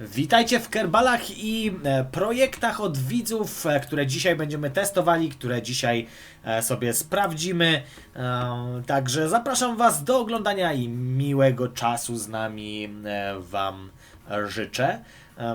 Witajcie w Kerbalach i e, projektach od widzów, e, które dzisiaj będziemy testowali, które dzisiaj e, sobie sprawdzimy. Także zapraszam Was do oglądania i miłego czasu z nami Wam życzę.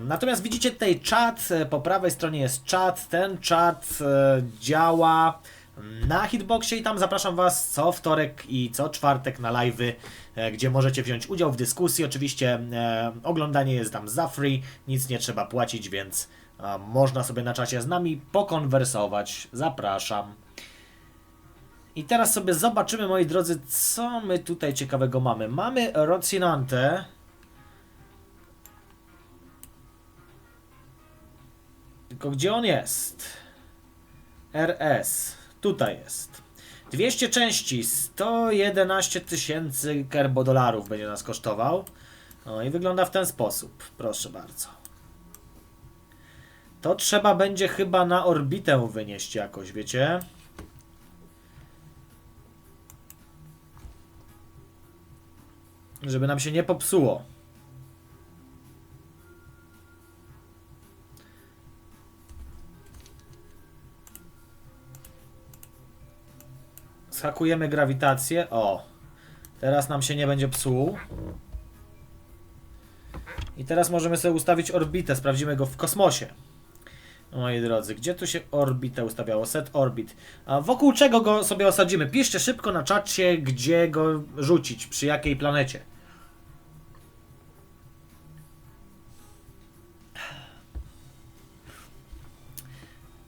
Natomiast widzicie tutaj czat, po prawej stronie jest czat. Ten czat działa na Hitboxie i tam zapraszam Was co wtorek i co czwartek na live'y, e, gdzie możecie wziąć udział w dyskusji. Oczywiście e, oglądanie jest tam za free, nic nie trzeba płacić, więc e, można sobie na czacie z nami pokonwersować. Zapraszam. I teraz sobie zobaczymy, moi drodzy, co my tutaj ciekawego mamy. Mamy Rocinante. Tylko gdzie on jest? RS. Tutaj jest. 200 części, 111 tysięcy kerbodolarów będzie nas kosztował. No i wygląda w ten sposób. Proszę bardzo. To trzeba będzie chyba na orbitę wynieść jakoś, wiecie? Żeby nam się nie popsuło. Schakujemy grawitację. O. Teraz nam się nie będzie psuł. I teraz możemy sobie ustawić orbitę. Sprawdzimy go w kosmosie. Moi drodzy, gdzie tu się orbitę ustawiało? Set orbit. A wokół czego go sobie osadzimy? Piszcie szybko na czacie, gdzie go rzucić, przy jakiej planecie.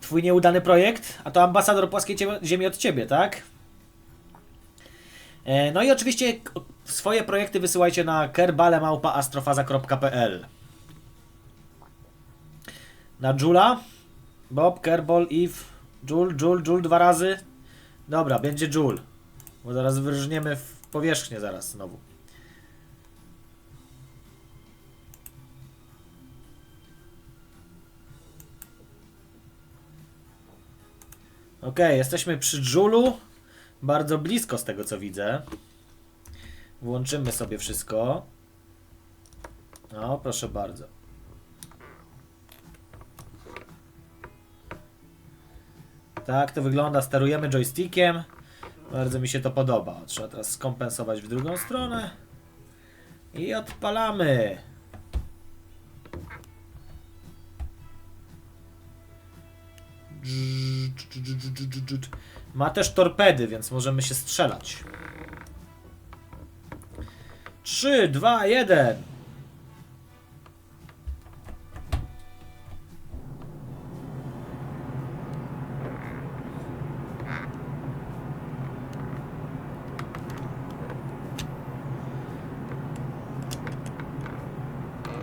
Twój nieudany projekt? A to ambasador płaskiej ziemi od ciebie, tak? E, No i oczywiście swoje projekty wysyłajcie na kerbalemałpaastrofaza.pl Na Jula? Bob, Kerbal, Eve, Jul, Jul, Jul dwa razy? Dobra, będzie Jul. Bo zaraz wyrżniemy w powierzchnię zaraz znowu. Okej, jesteśmy przy Julu. Bardzo blisko z tego co widzę. Włączymy sobie wszystko. No, proszę bardzo. Tak to wygląda. Sterujemy joystickiem. Bardzo mi się to podoba. Trzeba teraz skompensować w drugą stronę. I odpalamy. Ma też torpedy, więc możemy się strzelać. 3, 2, 1.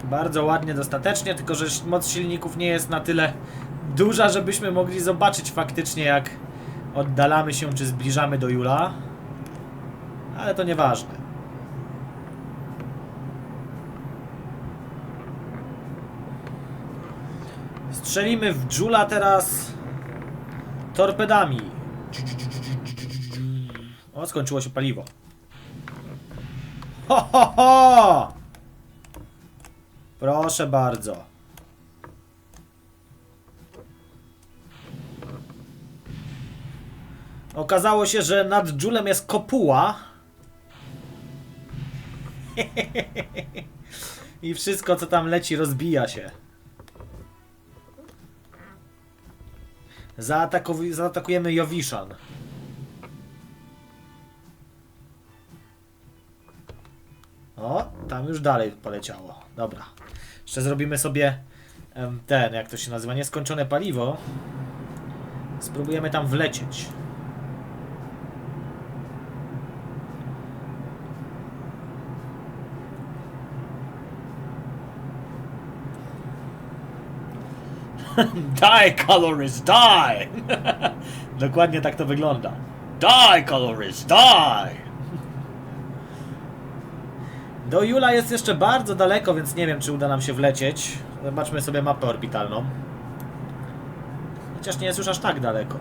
Bardzo ładnie, dostatecznie, tylko że moc silników nie jest na tyle duża, żebyśmy mogli zobaczyć faktycznie jak oddalamy się czy zbliżamy do Jula. Ale to nieważne. Strzelimy w Jula teraz torpedami. O, skończyło się paliwo. Ho, ho, ho! Proszę bardzo. Okazało się, że nad Julem jest kopuła. I wszystko, co tam leci, rozbija się. Zaatakujemy Jowiszan. O, tam już dalej poleciało. Dobra. Jeszcze zrobimy sobie ten, jak to się nazywa, nieskończone paliwo. Spróbujemy tam wlecieć. die, colorist, die! Dokładnie tak to wygląda. Die, colorist, die! Do Jula jest jeszcze bardzo daleko, więc nie wiem, czy uda nam się wlecieć. Zobaczmy sobie mapę orbitalną. Chociaż nie jest już aż tak daleko.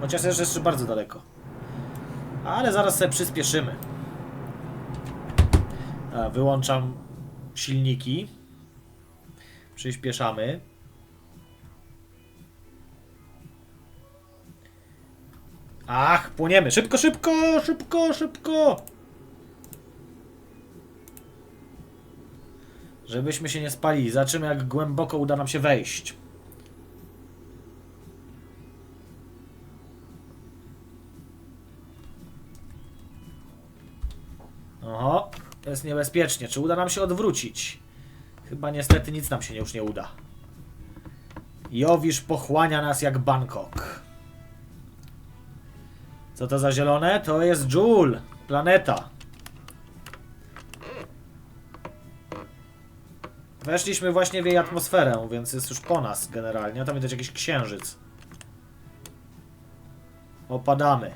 Chociaż jest jeszcze bardzo daleko. Ale zaraz sobie przyspieszymy. Wyłączam silniki. Przyspieszamy. Ach, płoniemy. Szybko, szybko, szybko, szybko. Żebyśmy się nie spalili. Zobaczymy, jak głęboko uda nam się wejść. Oho, jest niebezpiecznie. Czy uda nam się odwrócić? Chyba niestety nic nam się już nie uda. Jowisz pochłania nas jak Bangkok. Co to za zielone? To jest Joule, planeta. Weszliśmy właśnie w jej atmosferę, więc jest już po nas generalnie. Tam widać jakiś księżyc. Opadamy.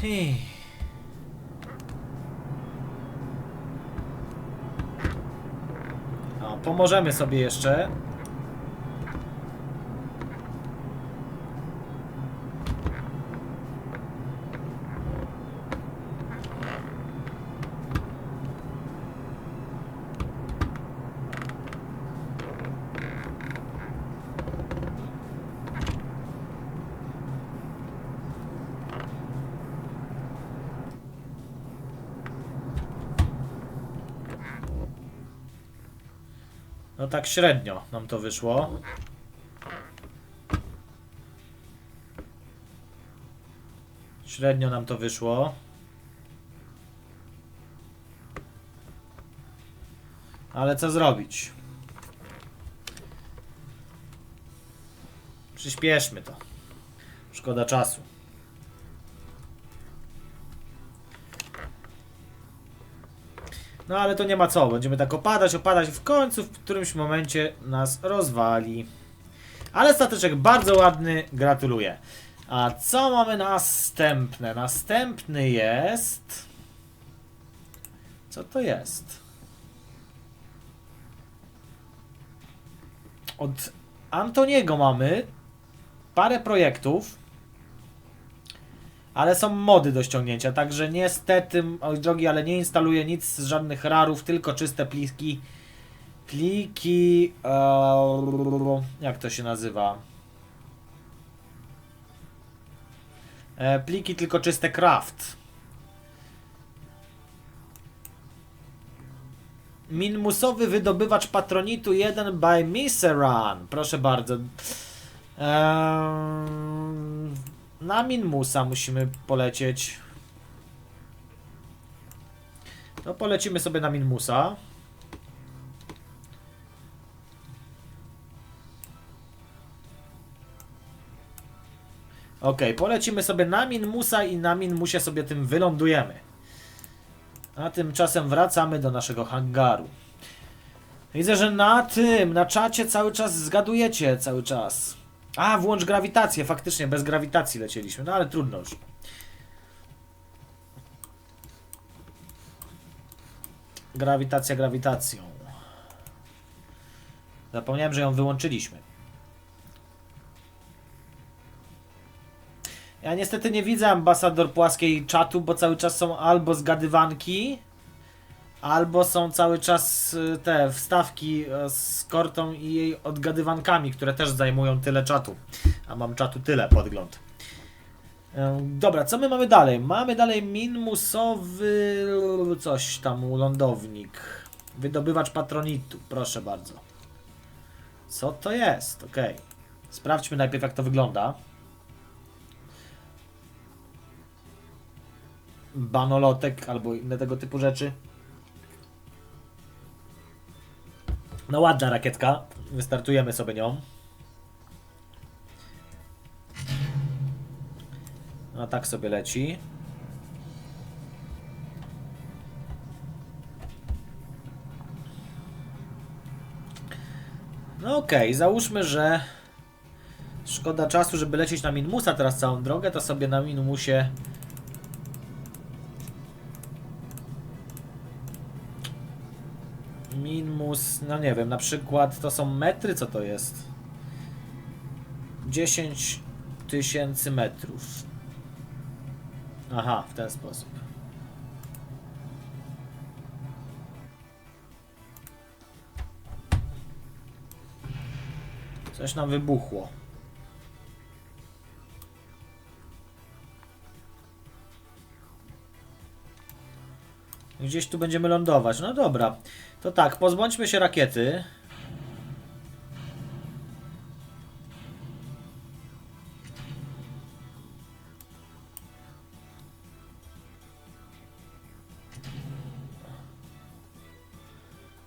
Hej. O, pomożemy sobie jeszcze. No tak średnio nam to wyszło. Średnio nam to wyszło. Ale co zrobić? Przyspieszmy to. Szkoda czasu. No ale to nie ma co, będziemy tak opadać, opadać, w końcu w którymś momencie nas rozwali. Ale stateczek bardzo ładny, gratuluję. A co mamy następne? Następny jest... Co to jest? Od Antoniego mamy parę projektów. Ale są mody do ściągnięcia, także niestety, oj drogi, ale nie instaluję nic z żadnych rarów, tylko czyste pliki. Pliki. E, jak to się nazywa? E, pliki tylko czyste craft. Minmusowy wydobywacz patronitu 1 by Miseran. Proszę bardzo. Eee, na Minmusa musimy polecieć. To polecimy sobie na Minmusa. Ok, polecimy sobie na Minmusa i na Minmusie sobie tym wylądujemy. A tymczasem wracamy do naszego hangaru. Widzę, że na tym, na czacie cały czas zgadujecie, cały czas. A, włącz grawitację, faktycznie bez grawitacji lecieliśmy, no ale trudno już. Grawitacja grawitacją. Zapomniałem, że ją wyłączyliśmy. Ja niestety nie widzę ambasador płaskiej czatu, bo cały czas są albo zgadywanki, albo są cały czas y, te wstawki y, z Kortą i jej odgadywankami, które też zajmują tyle czatu. A mam czatu tyle, podgląd. E, Dobra, co my mamy dalej? Mamy dalej minmusowy coś tam, lądownik. Wydobywacz patronitu, proszę bardzo. Co to jest? Okej. Sprawdźmy najpierw jak to wygląda. Banolotek albo inne tego typu rzeczy. No ładna rakietka. Wystartujemy sobie nią. No tak sobie leci. No okej, załóżmy, że szkoda czasu, żeby lecieć na Minmusa teraz całą drogę, to sobie na Minmusie Minmus, no nie wiem, na przykład to są metry, co to jest? 10 tysięcy metrów. Aha, w ten sposób. Coś nam wybuchło. Gdzieś tu będziemy lądować. No dobra. To tak, pozbądźmy się rakiety.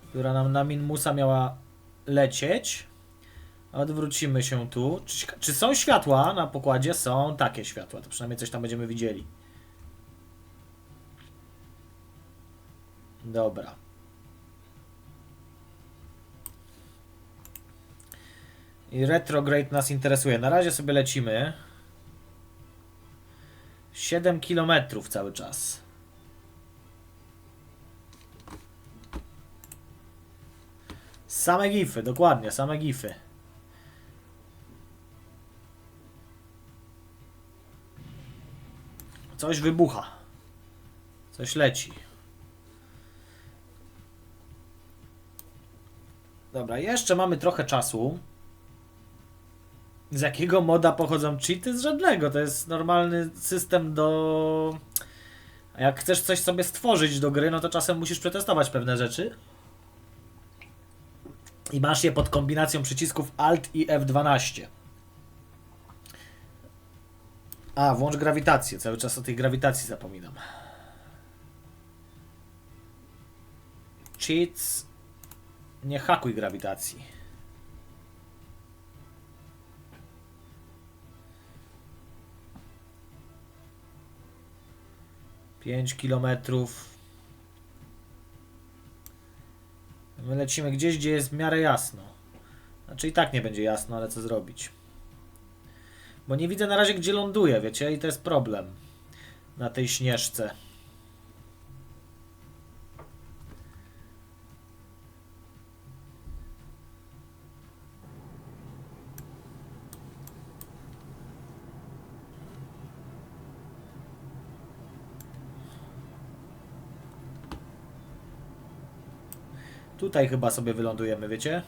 Która nam na Minmusa miała lecieć. Odwrócimy się tu. Czy, czy są światła na pokładzie? Są takie światła. To przynajmniej coś tam będziemy widzieli. Dobra. I retrograde nas interesuje. Na razie sobie lecimy. 7 km cały czas. Same gify, dokładnie, same gify. Coś wybucha. Coś leci. Dobra, jeszcze mamy trochę czasu. Z jakiego moda pochodzą cheaty? Z żadnego. To jest normalny system do... Jak chcesz coś sobie stworzyć do gry, no to czasem musisz przetestować pewne rzeczy. I masz je pod kombinacją przycisków Alt i F12. A, włącz grawitację. Cały czas o tej grawitacji zapominam. Cheats. Nie hakuj grawitacji. Pięć kilometrów. My lecimy gdzieś, gdzie jest w miarę jasno. Znaczy i tak nie będzie jasno, ale co zrobić? Bo nie widzę na razie, gdzie ląduje, wiecie? I to jest problem. Na tej śnieżce. Tutaj chyba sobie wylądujemy, wiecie?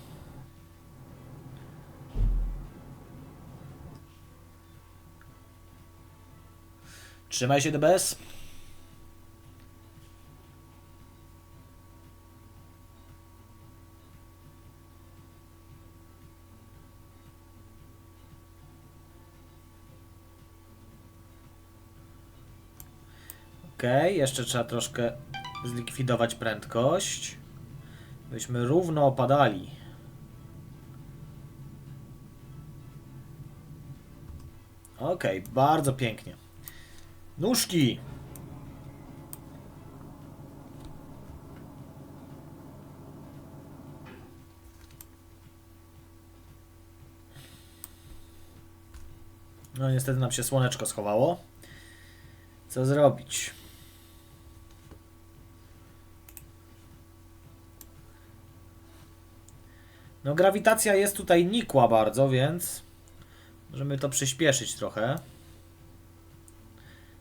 Trzymaj się DBS. Okej, jeszcze trzeba troszkę zlikwidować prędkość. Byśmy równo opadali. Okej, bardzo pięknie. Nóżki! No niestety nam się słoneczko schowało. Co zrobić? No grawitacja jest tutaj nikła bardzo, więc możemy to przyspieszyć trochę.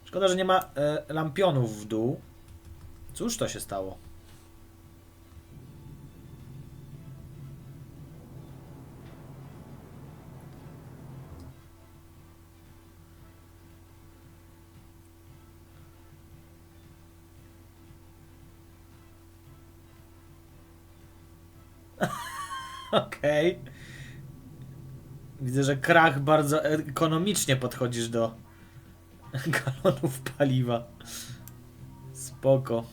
Szkoda, że nie ma e, lampionów w dół. Cóż to się stało? Okej. Widzę, że krach bardzo ekonomicznie podchodzisz do galonów paliwa. Spoko.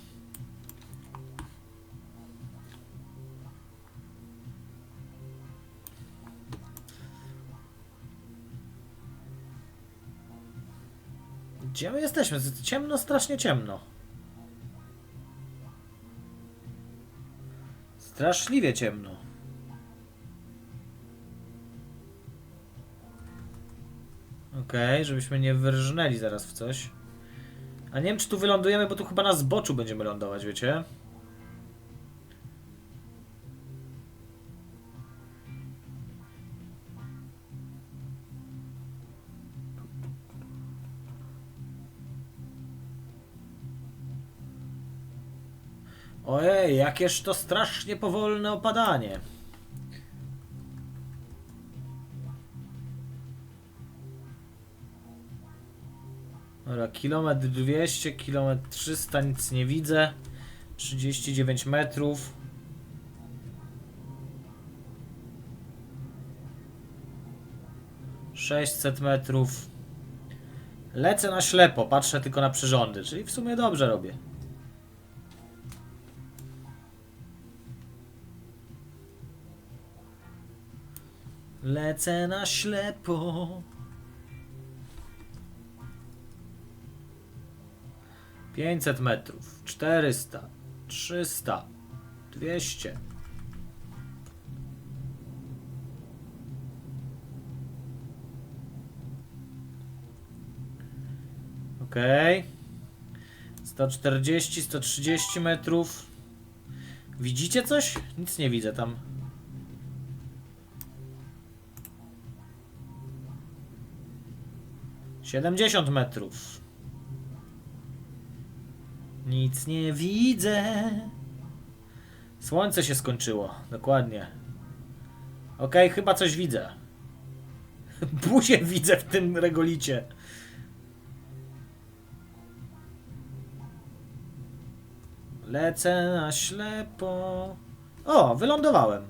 Gdzie my jesteśmy? Ciemno, strasznie ciemno. Straszliwie ciemno. Okej, okay, żebyśmy nie wyrżnęli zaraz w coś. A nie wiem, czy tu wylądujemy, bo tu chyba na zboczu będziemy lądować, wiecie? Ojej, jakież to strasznie powolne opadanie. Dobra, kilometr 200, kilometr 300, nic nie widzę. 39 metrów. Sześćset metrów. Lecę na ślepo, patrzę tylko na przyrządy, czyli w sumie dobrze robię. Lecę na ślepo. Pięćset metrów, czterysta, trzysta, dwieście. Okej. 140, 130 metrów. Widzicie coś? Nic nie widzę tam. Siedemdziesiąt metrów. Nic nie widzę. Słońce się skończyło, dokładnie. Okej, chyba coś widzę. Buzię widzę w tym regolicie. Lecę na ślepo. O, wylądowałem.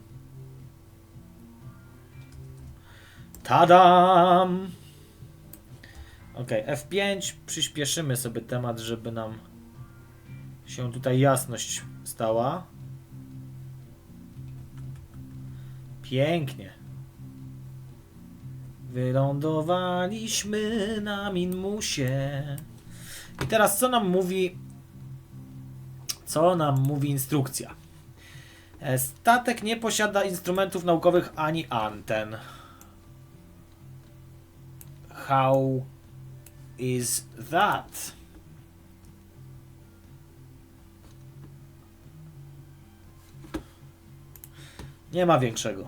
Tadam! Ok, F5. Przyspieszymy sobie temat, żeby nam się tutaj jasność stała. Pięknie. Wylądowaliśmy na Minmusie. I teraz co nam mówi co nam mówi instrukcja? E, Statek nie posiada instrumentów naukowych ani anten. How is that? Nie ma większego.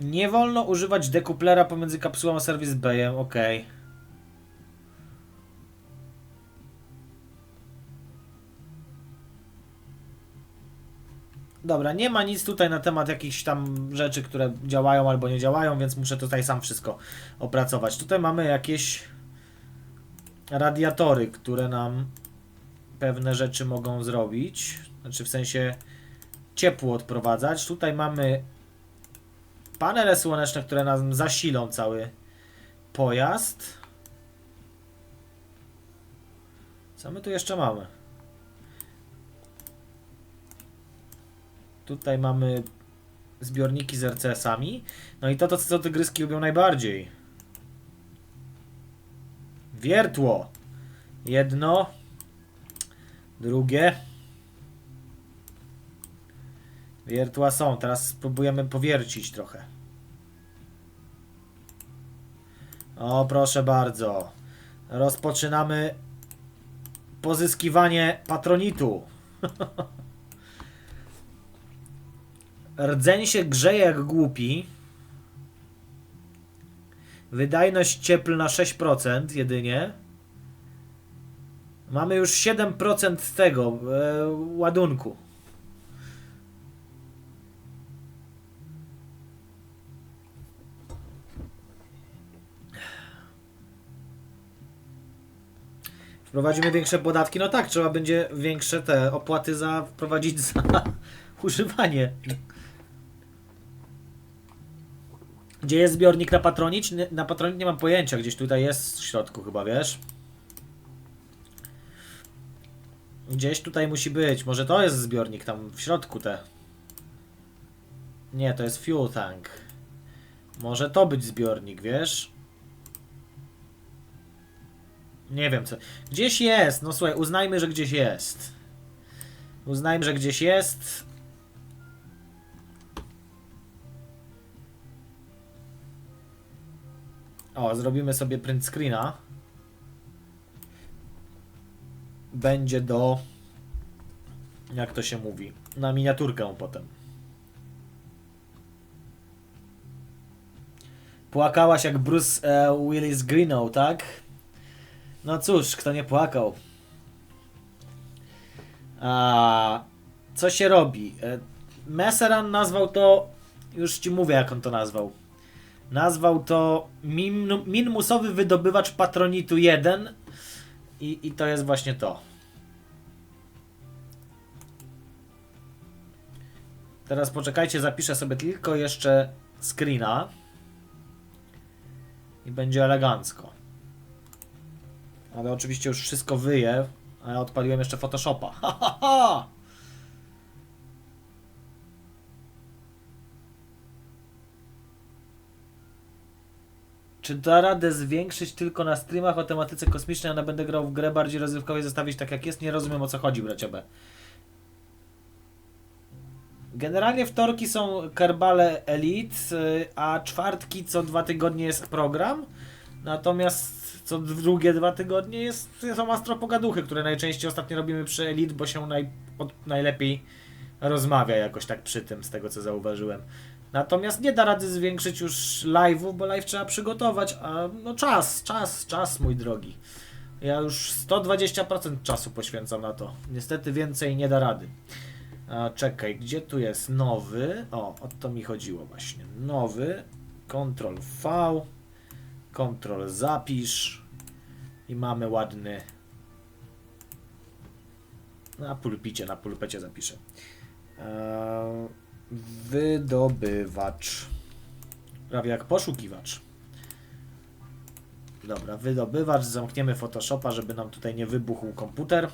Nie wolno używać dekuplera pomiędzy kapsułą a serwis. Okej. Dobra, nie ma nic tutaj na temat jakichś tam rzeczy, które działają albo nie działają, więc muszę tutaj sam wszystko opracować. Tutaj mamy jakieś radiatory, które nam pewne rzeczy mogą zrobić. Znaczy w sensie ciepło odprowadzać. Tutaj mamy panele słoneczne, które nam zasilą cały pojazd. Co my tu jeszcze mamy? Tutaj mamy zbiorniki z RCS-ami. No i to, to co tygryski lubią najbardziej. Wiertło. Jedno. Drugie. Wiertła są. Teraz spróbujemy powiercić trochę. O, proszę bardzo. Rozpoczynamy pozyskiwanie patronitu. Rdzeń się grzeje jak głupi. Wydajność cieplna 6% jedynie. Mamy już 7% tego e, ładunku. Wprowadzimy większe podatki? No tak, trzeba będzie większe te opłaty za wprowadzić za używanie. Gdzie jest zbiornik na Patronit? Nie- Na Patronit nie mam pojęcia, gdzieś tutaj jest w środku chyba, wiesz? Gdzieś tutaj musi być. Może to jest zbiornik tam w środku te. Nie, to jest fuel tank. Może to być zbiornik, wiesz? Nie wiem co. Gdzieś jest. No słuchaj, uznajmy, że gdzieś jest. Uznajmy, że gdzieś jest. O, zrobimy sobie print screena. Będzie do. Jak to się mówi? Na miniaturkę potem. Płakałaś jak Bruce e, Willis Greenough, tak? No cóż, kto nie płakał? A, co się robi? E, Messeran nazwał to, już ci mówię jak on to nazwał. Nazwał to min, minmusowy wydobywacz patronitu 1 i, i to jest właśnie to. Teraz poczekajcie, zapiszę sobie tylko jeszcze screena i będzie elegancko. Ale oczywiście już wszystko wyje, a ja odpaliłem jeszcze Photoshopa. Ha, ha, ha! Czy da radę zwiększyć tylko na streamach o tematyce kosmicznej, a na będę grał w grę bardziej rozrywkowej, zostawić tak jak jest? Nie rozumiem o co chodzi, bracia B. Generalnie wtorki są Kerbale Elite, y, a czwartki co dwa tygodnie jest program. Natomiast co drugie dwa tygodnie jest, są astropogaduchy, które najczęściej ostatnio robimy przy Elite, bo się naj, pod, najlepiej rozmawia jakoś tak przy tym, z tego co zauważyłem. Natomiast nie da rady zwiększyć już live'ów, bo live trzeba przygotować, a no czas, czas, czas mój drogi. Ja już 120% czasu poświęcam na to. Niestety więcej nie da rady. A, czekaj, gdzie tu jest nowy? O, o to mi chodziło właśnie. Nowy, Ctrl V, Ctrl zapisz i mamy ładny na pulpicie, na pulpecie zapiszę. Eee, wydobywacz. Prawie jak poszukiwacz. Dobra, wydobywacz. Zamkniemy Photoshopa, żeby nam tutaj nie wybuchł komputer.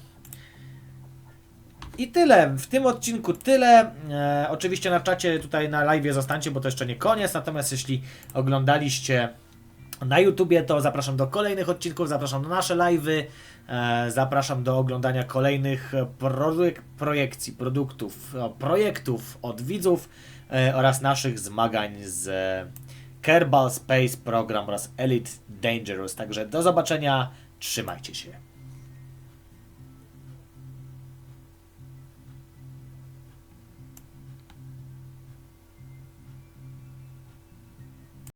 I tyle. W tym odcinku tyle. E, oczywiście na czacie tutaj na live zostańcie, bo to jeszcze nie koniec. Natomiast jeśli oglądaliście na YouTubie, to zapraszam do kolejnych odcinków, zapraszam do nasze live'y, e, zapraszam do oglądania kolejnych projek projekcji, produktów, o, projektów od widzów e, oraz naszych zmagań z e, Kerbal Space Program oraz Elite Dangerous. Także do zobaczenia, trzymajcie się.